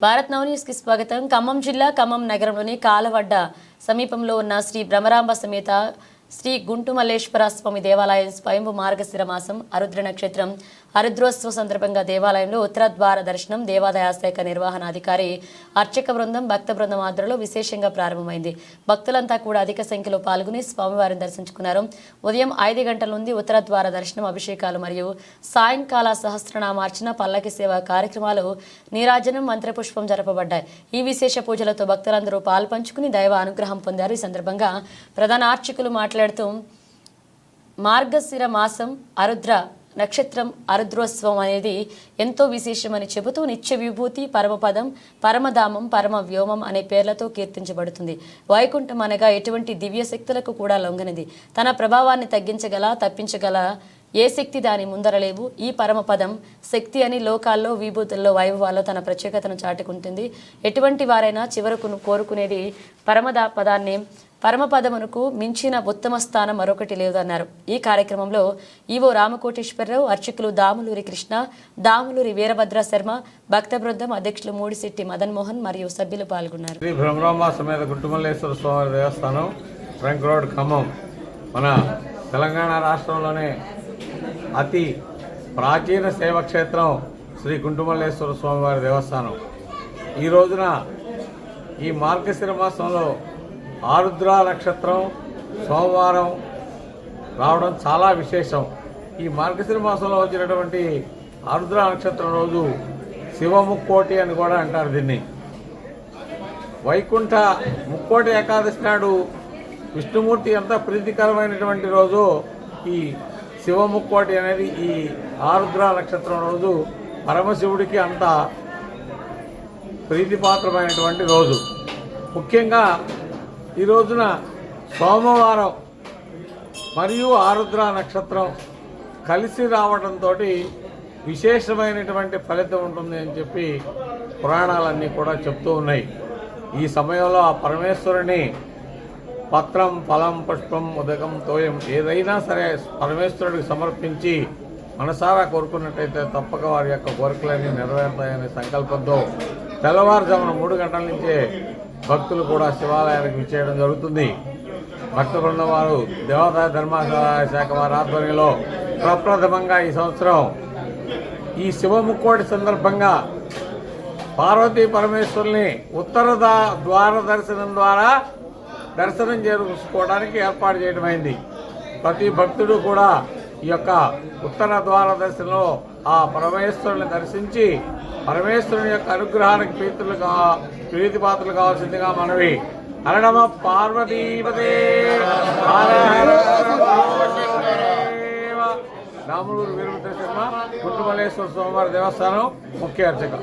భారత్ నవ న్యూస్కి స్వాగతం. ఖమ్మం జిల్లా ఖమ్మం నగరంలోని కాలవడ్డ సమీపంలో ఉన్న శ్రీ భ్రమరాంబ సమేత శ్రీ గుంటుమల్లేశ్వర స్వామి దేవాలయం స్వయంభు మార్గశిర మాసం అరుద్ర నక్షత్రం హరిద్రోత్సవ సందర్భంగా దేవాలయంలో ఉత్తరద్వార దర్శనం దేవాదాయ శాఖ నిర్వహణాధికారి అర్చక బృందం భక్త బృందం ఆధ్వర్యంలో విశేషంగా ప్రారంభమైంది. భక్తులంతా కూడా అధిక సంఖ్యలో పాల్గొని స్వామివారిని దర్శించుకున్నారు. ఉదయం ఐదు గంటల నుండి ఉత్తరద్వార దర్శనం అభిషేకాలు మరియు సాయంకాల సహస్రనామార్చన పల్లకి సేవ కార్యక్రమాలు నీరాజనం మంత్రపుష్పం జరపబడ్డాయి. ఈ విశేష పూజలతో భక్తులందరూ పాల్పంచుకుని దైవ అనుగ్రహం పొందారు. ఈ సందర్భంగా ప్రధాన అర్చకులు మాట్లాడుతూ మార్గశిర మాసం అరుద్ర నక్షత్రం అరుద్రోత్సవం అనేది ఎంతో విశేషమని చెబుతూ నిత్య విభూతి పరమపదం పరమధామం పరమ వ్యోమం అనే పేర్లతో కీర్తించబడుతుంది. వైకుంఠం అనగా ఎటువంటి దివ్య శక్తులకు కూడా లొంగనిది. తన ప్రభావాన్ని తగ్గించగల తప్పించగల ఏ శక్తి దాని ముందరలేవు ఈ పరమపదం శక్తి అని లోకాల్లో విభూతుల్లో వైభవాల్లో తన ప్రత్యేకతను చాటుకుంటుంది. ఎటువంటి వారైనా చివరకు కోరుకునేది పరమదా పదాన్ని పరమపదమునకు మించిన ఉత్తమ స్థానం మరొకటి లేదన్నారు. ఈ కార్యక్రమంలో ఈవో రామకోటేశ్వరరావు అర్చకులు దాములూరి కృష్ణ దాములూరి వీరభద్ర శర్మ భక్త బృందం అధ్యక్షులు మూడిశెట్టి మదన్ మోహన్ మరియు సభ్యులు పాల్గొన్నారు. శ్రీ భ్రమరాంబ సమేత గుట్టుమల్లేశ్వర స్వామి దేవస్థానం ట్రంక్ రోడ్ ఖమ్మం. మన తెలంగాణ రాష్ట్రంలోనే అతి ప్రాచీన శైవక్షేత్రం శ్రీ గుంటుమల్లేశ్వర స్వామివారి దేవస్థానం. ఈ రోజున ఈ మార్గశిర మాసంలో ఆరుద్ర నక్షత్రం సోమవారం రావడం చాలా విశేషం. ఈ మార్గశిర మాసంలో వచ్చినటువంటి ఆరుద్ర నక్షత్రం రోజు శివముక్కోటి అని కూడా అంటారు దీన్ని. వైకుంఠ ముక్కోటి ఏకాదశి నాడు విష్ణుమూర్తి ఎంత ప్రీతికరమైనటువంటి రోజు ఈ శివముక్కోటి అనేది ఈ ఆరుద్ర నక్షత్రం రోజు పరమశివుడికి అంత ప్రీతిపాత్రమైనటువంటి రోజు. ముఖ్యంగా ఈ రోజున సోమవారం మరియు ఆరుద్ర నక్షత్రం కలిసి రావడంతో విశేషమైనటువంటి ఫలితం ఉంటుంది అని చెప్పి పురాణాలన్నీ కూడా చెప్తూ ఉన్నాయి. ఈ సమయంలో ఆ పరమేశ్వరుని పత్రం ఫలం పుష్పం ఉదకం తోయం ఏదైనా సరే పరమేశ్వరుడికి సమర్పించి మనసారా కోరుకున్నట్టయితే తప్పక వారి యొక్క కోరికలన్నీ నెరవేరుతాయనే సంకల్పంతో తెల్లవారుజామున మూడు గంటల నుంచే భక్తులు కూడా శివాలయానికి విచ్చేయడం జరుగుతుంది. భక్త బృందం వారు దేవాదాయ ధర్మాదాయ శాఖ వారి ఆధ్వర్యంలో ప్రప్రథమంగా ఈ సంవత్సరం ఈ శివముక్కోటి సందర్భంగా పార్వతీ పరమేశ్వరుని ఉత్తర ద్వార దర్శనం ద్వారా దర్శనం చేసుకోవడానికి ఏర్పాటు చేయడమైంది ప్రతి భక్తుడు కూడా ఈ యొక్క ఉత్తర ద్వార దశలో ఆ పరమేశ్వరుని దర్శించి పరమేశ్వరుని యొక్క అనుగ్రహానికి ప్రీతులు కా- ప్రీతిపాత్రలు కావాల్సిందిగా మనవి. అరణమ పార్వతీపదే హర రాములూరు వీరభద్ర శర్మ కుటుంబలేశ్వర స్వామివారి దేవస్థానం ముఖ్య అర్చక.